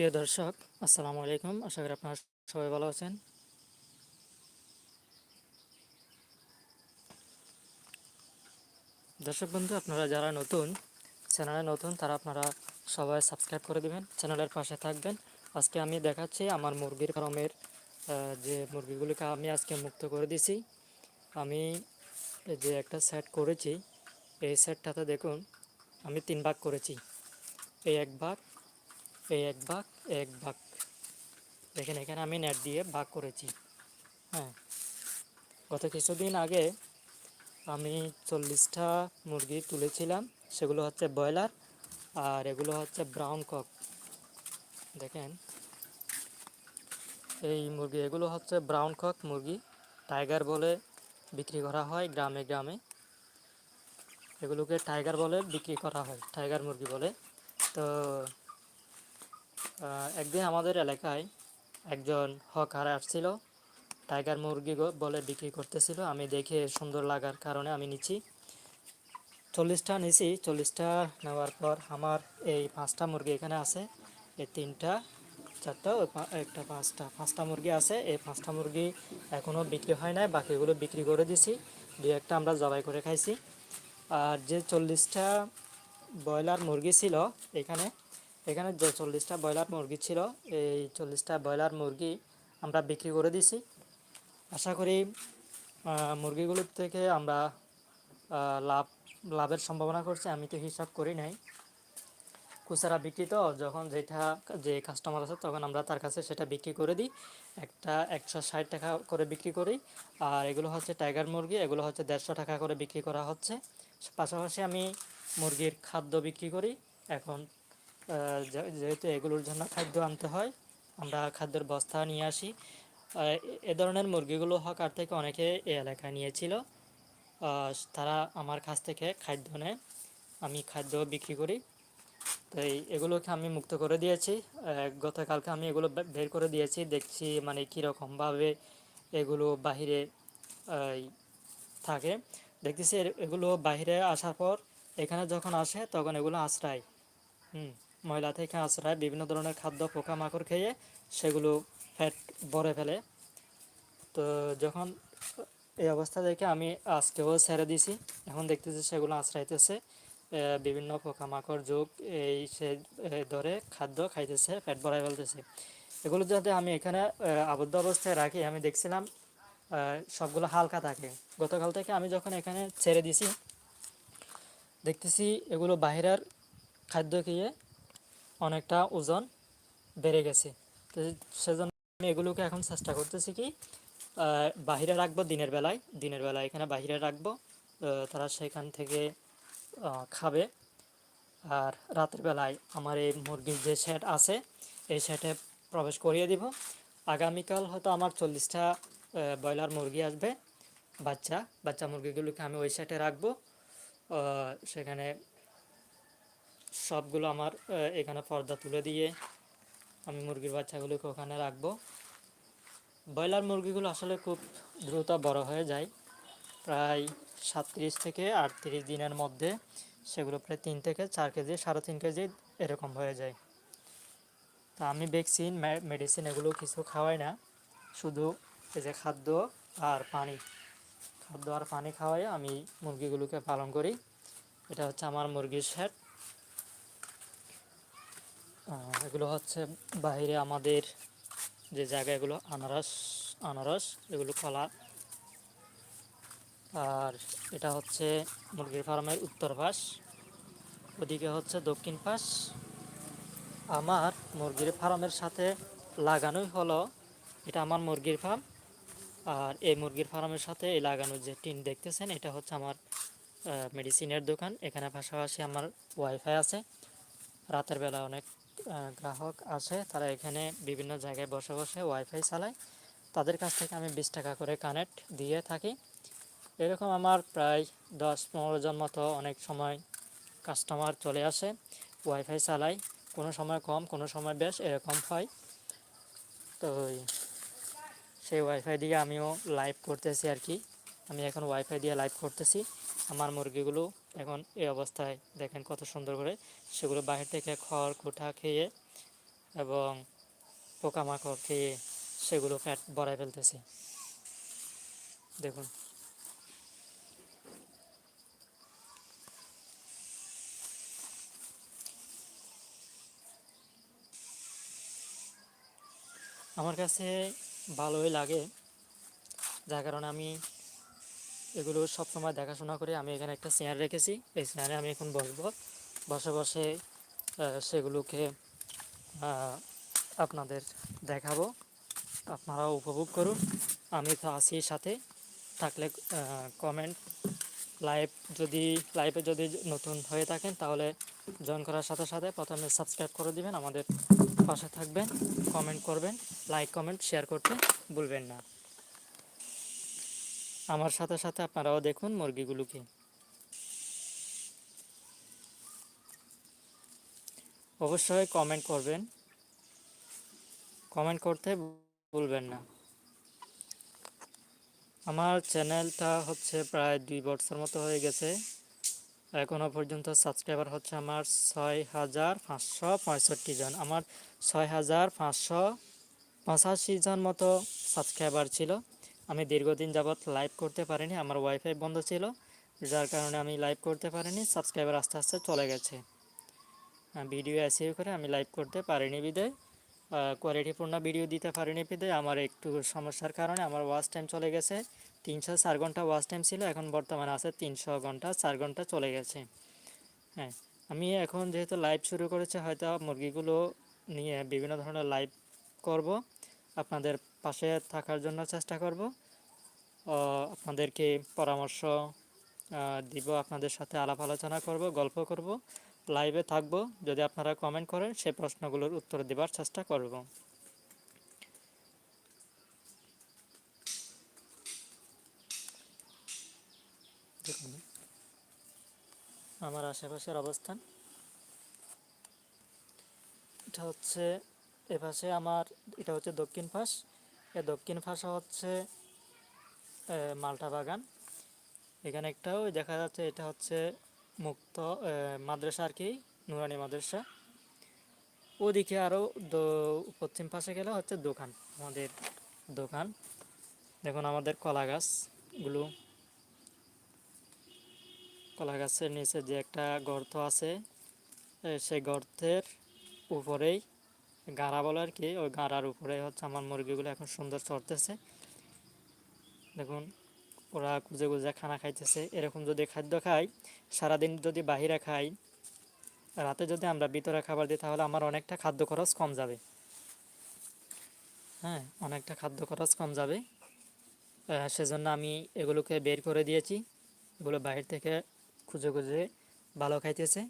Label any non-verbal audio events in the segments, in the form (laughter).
প্রিয় দর্শক, আসসালামু আলাইকুম। আশা করি আপনারা সবাই ভালো আছেন। দর্শক বন্ধু, আপনারা যারা নতুন, চ্যানেলে নতুন, তারা আপনারা সবাই সাবস্ক্রাইব করে দিবেন, চ্যানেলের পাশে থাকবেন। আজকে আমি দেখাচ্ছি আমার মুরগির ফার্মের যে মুরগিগুলিকে আমি আজকে মুক্ত করে দিছি। আমি যে একটা সেট করেছি, এই সেটটাতে দেখুন, আমি তিন ভাগ করেছি। এই এক ভাগ এই এক ভাগ এক ভাগ। দেখেন, এখানে আমি নেট দিয়ে ভাগ করেছি। হ্যাঁ। গত কিছুদিন আগে আমি চল্লিশটা মুরগি তুলেছিলাম, সেগুলো হচ্ছে ব্রয়লার আর এগুলো হচ্ছে ব্রাউন কক দেখেন, এই মুরগি, এগুলো হচ্ছে ব্রাউন কক মুরগি। টাইগার বলে বিক্রি করা হয় গ্রামে গ্রামে। এগুলোকে টাইগার বলে বিক্রি করা হয় টাইগার মুরগি বলে। তো একদিন আমাদের এলাকায় একজন হকার আসছিল। টাইগার মুরগি বলে বিক্রি করতেছিল। আমি দেখে সুন্দর লাগার কারণে আমি নিচ্ছি। চল্লিশটা নিছি। চল্লিশটা নেওয়ার পর আমার এই পাঁচটা মুরগি এখানে আছে। এই তিনটা, চারটা একটা পাঁচটা। পাঁচটা মুরগি আছে। এই পাঁচটা মুরগি এখনও বিক্রি হয় নাই। বাকিগুলো বিক্রি করে দিছি। দু একটা আমরা জবাই করে খাইছি। আর যে চল্লিশটা ব্রয়লার মুরগি ছিল এখানে এখানে যে চল্লিশটা ব্রয়লার মুরগি ছিল, এই চল্লিশটা ব্রয়লার মুরগি আমরা বিক্রি করে দিছি আশা করি মুরগিগুলোর থেকে আমরা লাভ, লাভের সম্ভাবনা করছি, আমি তো হিসাব করি নাই। খুচরা বিক্রি তো, যখন যেটা, যে কাস্টমার আছে, তখন আমরা তার কাছে সেটা বিক্রি করে দিই। একটা একশো ষাট টাকা করে বিক্রি করি। আর এগুলো হচ্ছে টাইগার মুরগি, এগুলো হচ্ছে দেড়শো টাকা করে বিক্রি করা হচ্ছে। পাশাপাশি আমি মুরগির খাদ্য বিক্রি করি। এখন যেহেতু এগুলোর জন্য খাদ্য আনতে হয়, আমরা খাদ্যের বস্তা নিয়ে আসি। এ- ধরনের মুরগিগুলো হকার থেকে অনেকে এই এলাকায় নিয়েছিল। তারা আমার কাছ থেকে খাদ্য নেয়, আমি খাদ্য বিক্রি করি। তো এগুলোকে আমি মুক্ত করে দিয়েছি। গতকালকে আমি এগুলো বের করে দিয়েছি, দেখছি মানে কীরকমভাবে এগুলো বাহিরে থাকে। দেখতেছি এগুলো বাইরে আসার পর, এখানে যখন আসে তখন এগুলো আশ্রয়। হুম। ময়লা থেকে আশ্রয় বিভিন্ন ধরনের খাদ্য পোকামাকড় খেয়ে সেগুলো ফ্যাট ভরে ফেলে। তো যখন এই অবস্থা দেখে আমি আজকেও ছেড়ে দিছি। এখন দেখতেছি সেগুলো আশ্রাইতেছে আহ, বিভিন্ন পোকামাকড় যোগ এই সে ধরে খাদ্য খাইতেছে পেট ভরাই ফেলতেছে। এগুলো যাতে আমি এখানে আবদ্ধ অবস্থায় রাখি আমি দেখছিলাম সবগুলো হালকা থাকে। গতকাল থেকে আমি যখন এখানে ছেড়ে দিছি দেখতেছি এগুলো বাহিরের খাদ্য খেয়ে অনেকটা ওজন বেড়ে গেছে। তো সেজন্য আমি এগুলোকে এখন চেষ্টা করতেছি কি বাহিরে রাখব দিনের বেলায় দিনের বেলায় এখানে বাহিরে রাখব তারা সেখান থেকে খাবে। আর রাতের বেলায় আমার এই মুরগির যে শেড আছে, এই শেডে প্রবেশ করিয়ে দিব। আগামীকাল হয়তো আমার চল্লিশটা ব্রয়লার মুরগি আসবে, বাচ্চা বাচ্চা মুরগিগুলোকে আমি ওই শেডে রাখব। সেখানে সবগুলো আমার এখানে পর্দা তুলে দিয়ে আমি মুরগির বাচ্চাগুলোকে ওখানে রাখব। ব্রয়লার মুরগিগুলো আসলে খুব দ্রুত বড় হয়ে যায়। প্রায় সাতত্রিশ থেকে আটত্রিশ দিনের মধ্যে সেগুলো প্রায় তিন থেকে চার কেজি সাড়ে তিন কেজি এরকম হয়ে যায়। তা আমি ভ্যাকসিন মেডিসিন এগুলো কিছু খাওয়াই না। শুধু এই যে খাদ্য আর পানি খাদ্য আর পানি খাওয়াই আমি মুরগিগুলোকে পালন করি। এটা হচ্ছে আমার মুরগির আহ, এগুলো হচ্ছে বাইরে আমাদের যে জায়গাগুলো, আনারস আনারস, এগুলো কলা। আর এটা হচ্ছে মুরগির ফার্মের উত্তর পাশ, ওদিকে হচ্ছে দক্ষিণ পাশ। আমার মুরগির ফার্মের সাথে লাগানোই হলো, এটা আমার মুরগির ফার্ম। আর এই মুরগির ফার্মের সাথে এই লাগানো যে টিন দেখতেছেন, এটা হচ্ছে আমার মেডিসিনের দোকান। এখানে পাশাপাশি আমার ওয়াইফাই আছে। রাতের বেলা অনেক গ্রাহক আছে, তারা এখানে বিভিন্ন জায়গায় বসে বসে ওয়াইফাই চালায়। তাদের কাছ থেকে আমি বিশ টাকা করে কানেক্ট দিয়ে থাকি। এরকম আমার প্রায় দশ পনেরো জন মতো অনেক সময় কাস্টমার চলে আসে ওয়াইফাই চালাই কোনো সময় কম, কোনো সময় বেশ, এরকম হয়। তো সেই ওয়াইফাই দিয়ে আমিও লাইভ করতেছি আর কি। আমি এখন ওয়াইফাই দিয়ে লাইভ করতেছি। আমার মুরগিগুলো এখন এই অবস্থায় দেখেন কত সুন্দর করে সেগুলো বাইরে থেকে খড় কুটা খেয়ে এবং পোকামাকড় খেয়ে সেগুলো ফ্যাট বড়ায় ফেলতেছে। দেখুন। আমার কাছে ভালোই লাগে, যার কারণে আমি এগুলো সবসময় দেখাশোনা করে আমি এখানে একটা চেয়ার রেখেছি। এই চেয়ারে আমি এখন বসবো। বসে বসে সেগুলোকে আপনাদের দেখাবো। আপনারাও উপভোগ করুন। আমি তো আছি সাথে। থাকলে কমেন্ট লাইভ যদি লাইভে যদি নতুন হয়ে থাকেন, তাহলে জয়েন করার সাথে সাথে প্রথমে সাবস্ক্রাইব করে দিবেন। আমাদের পাশে থাকবেন কমেন্ট করবেন লাইক কমেন্ট শেয়ার করতে ভুলবেন না। আমার সাথে সাথে আপনারাও দেখুন মুরগিগুলোকে। অবশ্যই কমেন্ট করবেন। কমেন্ট করতে ভুলবেন না। আমার চ্যানেলটা হচ্ছে প্রায় দুই বছর মতো হয়ে গেছে। এখনও পর্যন্ত সাবস্ক্রাইবার হচ্ছে আমার ছয় হাজার পাঁচশো পঁয়ষট্টি জন। আমার ছয় হাজার পাঁচশো পঁচাশি জন মতো সাবস্ক্রাইবার ছিল। আমি দীর্ঘদিন যাবৎ লাইভ করতে পারিনি, আমার ওয়াইফাই বন্ধ ছিল, যার কারণে আমি লাইভ করতে পারিনি সাবস্ক্রাইবার আস্তে আস্তে চলে গেছে। ভিডিও এসিও করে আমি লাইভ করতে পারিনি বিদায়। কোয়ালিটিপূর্ণ ভিডিও দিতে পারিনি বিদায়। আমার একটু সমস্যার কারণে আমার ওয়াচ টাইম চলে গেছে, তিনশো চার ঘণ্টা ওয়াচ টাইম ছিল, এখন বর্তমানে আছে তিনশো ঘণ্টা চার ঘণ্টা চলে গেছে। হ্যাঁ আমি এখন যেহেতু লাইভ শুরু করেছে, হয়তো মুরগিগুলো নিয়ে বিভিন্ন ধরনের লাইভ করব। আপনাদের পাশে থাকার জন্য চেষ্টা করব। আপনাদেরকে পরামর্শ দিব, আপনাদের সাথে আলাপ আলোচনা করব, গল্প করব, লাইভে থাকব। যদি আপনারা কমেন্ট করেন সেই প্রশ্নগুলোর উত্তর দেওয়ার চেষ্টা করব। আমার আশেপাশের অবস্থান। এটা হচ্ছে এপাশে আমার, এটা হচ্ছে দক্ষিণ পাশ। এ দক্ষিণ পাশে হচ্ছে মালটা বাগান। এখানে একটাও দেখা যাচ্ছে, এটা হচ্ছে মুক্ত মাদ্রাসা আর কি, নুরানি মাদ্রাসা। ওদিকে আরও পশ্চিম পাশে গেলে হচ্ছে দোকান, আমাদের দোকান। দেখুন আমাদের কলা গাছগুলো। কলা গাছের নিচে যে একটা গর্ত আছে সেই গর্তের উপরেই গাড়া বলে আর কি, ওই গাড়ার উপরে হচ্ছে আমার মুরগিগুলো এখন সুন্দর চড়তেছে। দেখুন, ওরা খুঁজে খুঁজে খানা খাইতেছে। এরকম যদি খাদ্য খাই, সারাদিন যদি বাহিরে খাই, রাতে যদি আমরা ভিতরে খাবার দিই, তাহলে আমার অনেকটা খাদ্য খরচ কম যাবে। হ্যাঁ অনেকটা খাদ্য খরচ কম যাবে। সেজন্য আমি এগুলোকে বের করে দিয়েছি। এগুলো বাহির থেকে খুঁজে খুঁজে ভালো খাইতেছে।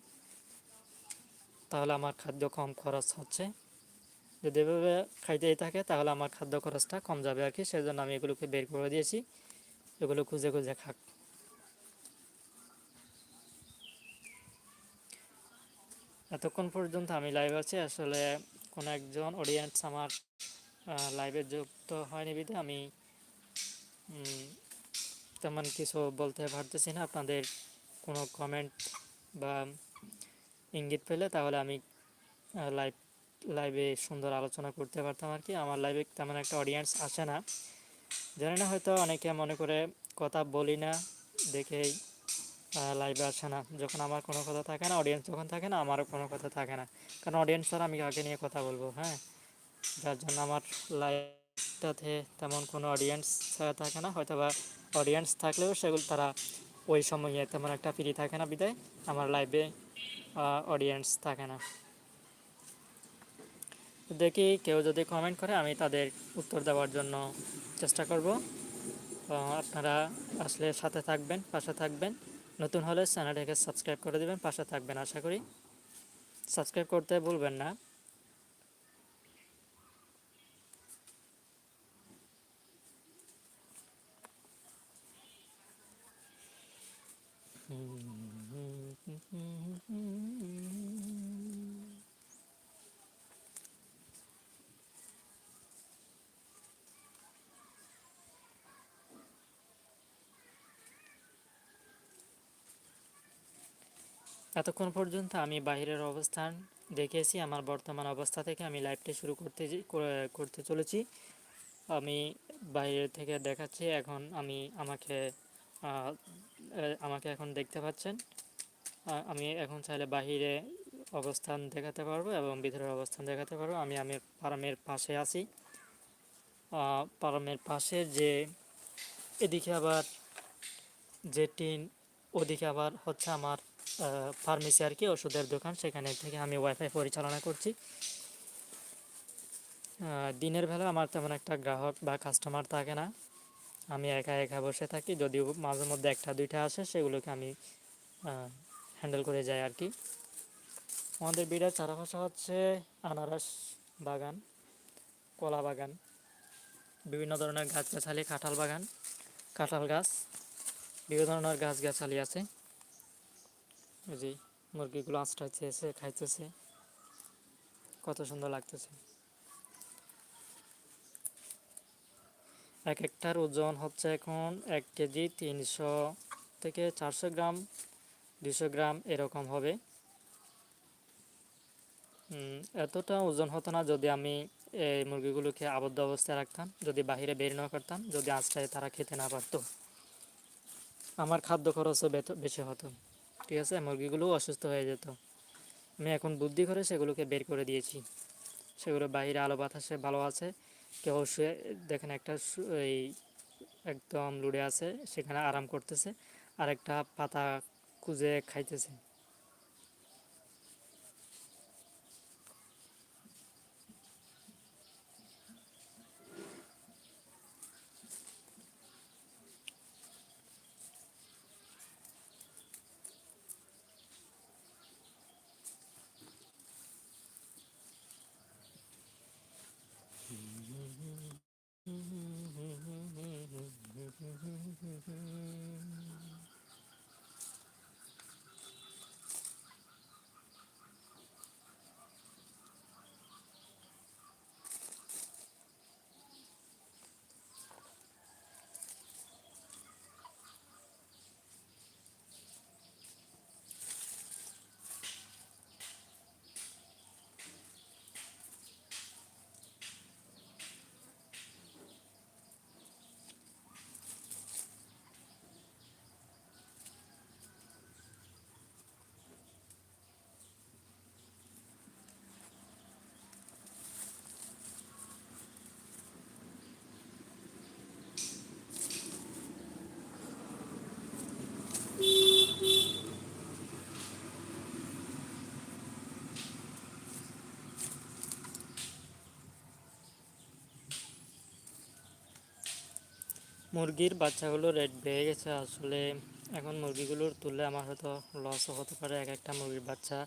তাহলে আমার খাদ্য কম খরচ হচ্ছে। যদি এভাবে খাইতেই থাকে, তাহলে আমার খাদ্য খরচটা কম যাবে আর কি। সেজন্য আমি এগুলোকে বের করে দিয়েছি। এগুলো খুঁজে খুঁজে খাক। এতক্ষণ পর্যন্ত আমি লাইভ আছি। আসলে কোনো একজন অডিয়েন্স আমার লাইভে যুক্ত হয়নি বিধে। আমি তেমন কিছু বলতে পারতেছি না। আপনাদের কোনো কমেন্ট বা ইঙ্গিত পেলে তাহলে আমি লাইভ লাইভে সুন্দর আলোচনা করতে পারতাম আর কি। আমার লাইভে তেমন একটা অডিয়েন্স আসে না। জানি না, হয়তো অনেকে মনে করে কথা বলি না, দেখেই লাইভে আসে না। যখন আমার কোনো কথা থাকে না অডিয়েন্স যখন থাকে না, আমারও কোনো কথা থাকে না। কারণ অডিয়েন্স ছাড়া আমি কাকে নিয়ে কথা বলব হ্যাঁ? যার জন্য আমার লাইভটাতে তেমন কোনো অডিয়েন্স ছাড়া থাকে না। হয়তো বা অডিয়েন্স থাকলেও সেগুলো তারা ওই সময়ে তেমন একটা ফ্রি থাকে না বিদায়। আমার লাইভে অডিয়েন্স থাকে না। দেখি কেউ যদি কমেন্ট করে, আমি তাদের উত্তর দেওয়ার জন্য চেষ্টা করব। আপনারা আসলে সাথে থাকবেন, পাশে থাকবেন। নতুন হলে চ্যানেলটাকে সাবস্ক্রাইব করে দেবেন, পাশে থাকবেন আশা করি। সাবস্ক্রাইব করতে ভুলবেন না। এতক্ষণ পর্যন্ত আমি বাইরের অবস্থান দেখিয়েছি আমার বর্তমান অবস্থা থেকে আমি লাইভটি শুরু করতে করতে চলেছি। আমি বাইরে থেকে দেখাচ্ছি এখন আমি আমাকে আমাকে এখন দেখতে পাচ্ছেন। আমি এখন চাইলে বাহিরে অবস্থান দেখাতে পারব এবং ভিতরের অবস্থান দেখাতে পারব। আমি আমি ফার্মের পাশে আছি। আহ, ফার্মের পাশে যে এদিকে আবার যে টিন ওদিকে আবার হচ্ছে আমার ফার্মেসি আর কি, ওষুধের দোকান, সেখানে থেকে আমি ওয়াইফাই পরিচালনা করছি। দিনের বেলা আমার তেমন একটা গ্রাহক বা কাস্টমার থাকে না। আমি একা একা বসে থাকি, যদিও মাঝে মধ্যে একটা, দুইটা আসে, সেগুলোকে আমি হ্যান্ডেল করে যাই আর কি। আমাদের বিড়ার চারপাশে হচ্ছে আনারস বাগান, কলা বাগান, বিভিন্ন ধরনের গাছগাছালি, কাঁঠাল বাগান, কাঁঠাল গাছ, বিভিন্ন ধরনের গাছগাছালি আছে। এই যে মুরগিগুলো আঁচড়াইতেছে খাইতেছে। কত সুন্দর লাগতেছে। এক একটার ওজন হচ্ছে এখন এক কেজি তিনশো থেকে চারশো গ্রাম দুশো গ্রাম এরকম হবে। এতটা ওজন হতো না যদি আমি এই মুরগিগুলোকে আবদ্ধ অবস্থায় রাখতাম, যদি বাইরে বের না করতাম, যদি আঁচড়ায় তারা খেতে না পারতো। আমার খাদ্য খরচও বেশি হতো। ঠিক আছে, মুরগিগুলোও অসুস্থ হয়ে যেত। আমি এখন বুদ্ধি করে সেগুলোকে বের করে দিয়েছি। সেগুলো বাইরে আলো বাতাসে ভালো আছে, কেউ শুয়ে, দেখেন একটা এই একদম লুড়ে আছে, সেখানে আরাম করতেছে আর একটা পাতা খুঁজে খাইতেছে। মুরগির বাচ্চাগুলো রেট বেড়ে গেছে। আসলে এখন মুরগিগুলোর তুললে আমার হয়তো লসও হতে পারে। এক একটা মুরগির বাচ্চা,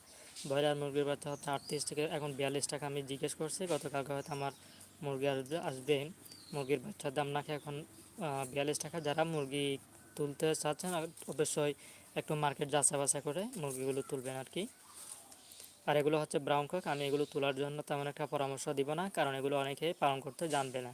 ব্রয়লার মুরগির বাচ্চা হচ্ছে আটত্রিশ থেকে এখন বিয়াল্লিশ টাকা আমি জিজ্ঞেস করছি, গতকালকে হয়তো আমার মুরগি আসবে আসবে। মুরগির বাচ্চার দাম নাকি এখন বিয়াল্লিশ টাকা। যারা মুরগি তুলতে চাচ্ছেন অবশ্যই একটু মার্কেট যাচাই বাছাই করে মুরগিগুলো তুলবেন আর কি। আর এগুলো হচ্ছে ব্রাউন কক আমি এগুলো তোলার জন্য তেমন একটা পরামর্শ দিব না, কারণ এগুলো অনেকে পালন করতে জানবে না।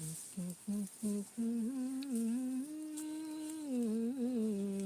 Mm-hmm. (laughs)